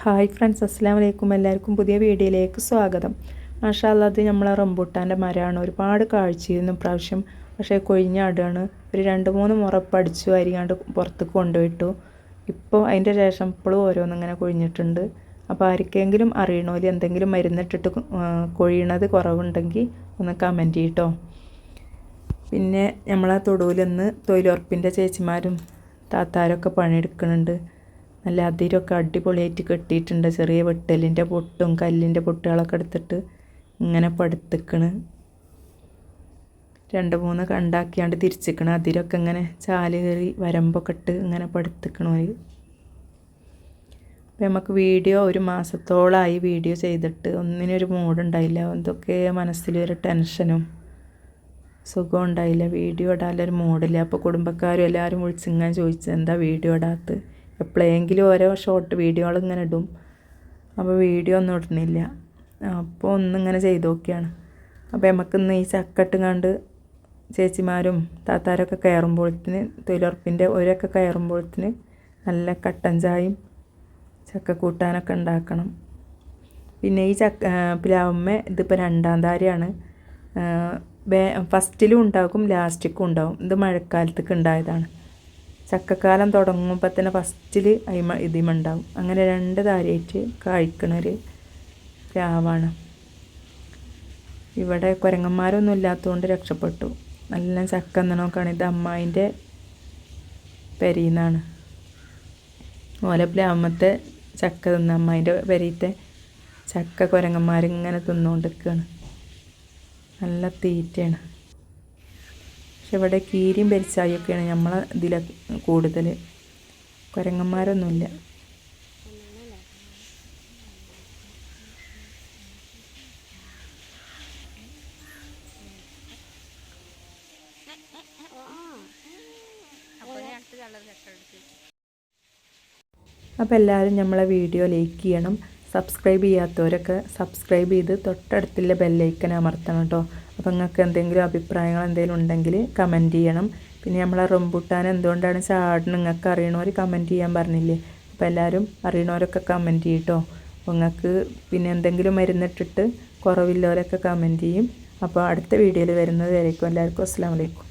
Hi friends അസ്സാം വലൈക്കും എല്ലാവർക്കും പുതിയ വീഡിയോയിലേക്ക് സ്വാഗതം. മാഷാല്ല അത് നമ്മളെ റംബൂട്ടാന്റെ മരമാണ്. ഒരുപാട് കാഴ്ചയിരുന്നു പ്രാവശ്യം പക്ഷേ കൊഴിഞ്ഞാടുകയാണ് ഒരു രണ്ട് മൂന്ന് മുറപ്പടിച്ചു അരിയാണ്ട് പുറത്തേക്ക് കൊണ്ടുപോയിട്ടു. ഇപ്പോൾ അതിന്റെ ശേഷം ഇപ്പോഴും ഓരോന്നിങ്ങനെ കൊഴിഞ്ഞിട്ടുണ്ട്. അപ്പോൾ ആർക്കെങ്കിലും അറിയണോൽ എന്തെങ്കിലും മരുന്നിട്ടിട്ട് കൊഴിയണത് കുറവുണ്ടെങ്കിൽ ഒന്ന് കമന്റ് ചെയ്യട്ടോ. പിന്നെ നമ്മളെ തൊടുവിൽ നിന്ന് തൊഴിലുറപ്പിന്റെ ചേച്ചിമാരും താത്താരൊക്കെ പണിയെടുക്കുന്നുണ്ട്. നല്ല അതിരൊക്കെ അടിപൊളിയായിട്ട് കെട്ടിയിട്ടുണ്ട്. ചെറിയ വെട്ടലിന്റെ പൊട്ടും കല്ലിന്റെ പൊട്ടുകളൊക്കെ എടുത്തിട്ട് ഇങ്ങനെ പടുത്തിക്കണ്. രണ്ട് മൂന്ന് കണ്ടാക്കിയാണ്ട് തിരിച്ചിക്കണ്. അതിരൊക്കെ ഇങ്ങനെ ചാൽ കയറി വരമ്പൊക്കെ ഇട്ട് ഇങ്ങനെ പടുത്തിക്കണ ഒരു അപ്പം നമുക്ക് വീഡിയോ ഒരു മാസത്തോളമായി വീഡിയോ ചെയ്തിട്ട് ഒന്നിനൊരു മൂഡുണ്ടായില്ല. എന്തൊക്കെ മനസ്സിലൊരു ടെൻഷനും സുഖം ഉണ്ടായില്ല. വീഡിയോ ഇടാനൊരു മൂഡില്ല. അപ്പോൾ കുടുംബക്കാരും എല്ലാവരും വിളിച്ചിങ്ങനെ ചോദിച്ചത് എന്താ വീഡിയോ ഇടാത്തത്? എപ്പോഴെങ്കിലും ഓരോ ഷോർട്ട് വീഡിയോകൾ ഇങ്ങനെ ഇടും. അപ്പോൾ വീഡിയോ ഒന്നും ഇടുന്നില്ല. അപ്പോൾ ഒന്നിങ്ങനെ ചെയ്ത് നോക്കിയാണ്. അപ്പോൾ നമുക്ക് ഇന്ന് ഈ ചക്കട്ടും കണ്ട് ചേച്ചിമാരും താത്താരൊക്കെ കയറുമ്പോഴത്തിന് തൊഴിലുറപ്പിന്റെ ഒരൊക്കെ കയറുമ്പോഴത്തിന് നല്ല കട്ടൻ ചായയും ചക്ക കൂട്ടാനൊക്കെ ഉണ്ടാക്കണം. പിന്നെ ഈ ചക്ക പിലാവമ്മ ഇതിപ്പോൾ രണ്ടാം താരയാണ്. ഫസ്റ്റിലും ഉണ്ടാക്കും ലാസ്റ്റിക്കും ഉണ്ടാവും ഇത് മഴക്കാലത്തേക്ക് ഉണ്ടായതാണ്. ചക്കക്കാലം തുടങ്ങുമ്പോൾ തന്നെ ഫസ്റ്റിൽ അയിമ ഇതിമുണ്ടാവും. അങ്ങനെ രണ്ട് താരയായിട്ട് കായ്ക്കണൊരു രാവാണ്. ഇവിടെ കുരങ്ങന്മാരൊന്നും ഇല്ലാത്തതുകൊണ്ട് രക്ഷപ്പെട്ടു. നല്ല ചക്ക എന്നൊക്കെയാണ് ഇത് അമ്മായിന്റെ പെരീന്നാണ്. ഓലെ പ്ലാമത്തെ ചക്ക തിന്ന അമ്മായിന്റെ പെരീത്തെ ചക്ക കുരങ്ങന്മാരിങ്ങനെ തിന്നുകൊണ്ടിരിക്കുകയാണ് നല്ല തീറ്റയാണ്. പക്ഷെ ഇവിടെ കീരിയും പെരിച്ചായൊക്കെയാണ് നമ്മളെ ഇതിൽ കൂടുതൽ കുരങ്ങന്മാരൊന്നുമില്ല. അപ്പോൾ എല്ലാവരും നമ്മളെ വീഡിയോ ലൈക്ക് ചെയ്യണം. സബ്സ്ക്രൈബ് ചെയ്യാത്തവരൊക്കെ സബ്സ്ക്രൈബ് ചെയ്ത് തൊട്ടടുത്തുള്ള ബെല്ലൈക്കൻ അമർത്തണം കേട്ടോ. അപ്പോൾ നിങ്ങൾക്ക് എന്തെങ്കിലും അഭിപ്രായങ്ങൾ എന്തെങ്കിലും ഉണ്ടെങ്കിൽ കമന്റ് ചെയ്യണം. പിന്നെ നമ്മളെ റംബുട്ടാൻ എന്തുകൊണ്ടാണ് ചാടുന്നത് നിങ്ങൾക്ക് അറിയണവർ കമന്റ് ചെയ്യാൻ പറഞ്ഞില്ലേ? അപ്പോൾ എല്ലാവരും അറിയണവരൊക്കെ കമന്റ് ചെയ്യട്ടോ. അപ്പോൾ നിങ്ങൾക്ക് പിന്നെ എന്തെങ്കിലും മരുന്നിട്ടിട്ട് കുറവില്ലവരൊക്കെ കമന്റ് ചെയ്യും. അപ്പോൾ അടുത്ത വീഡിയോയിൽ വരുന്നത് എല്ലാവർക്കും അസ്സാം വലൈക്കും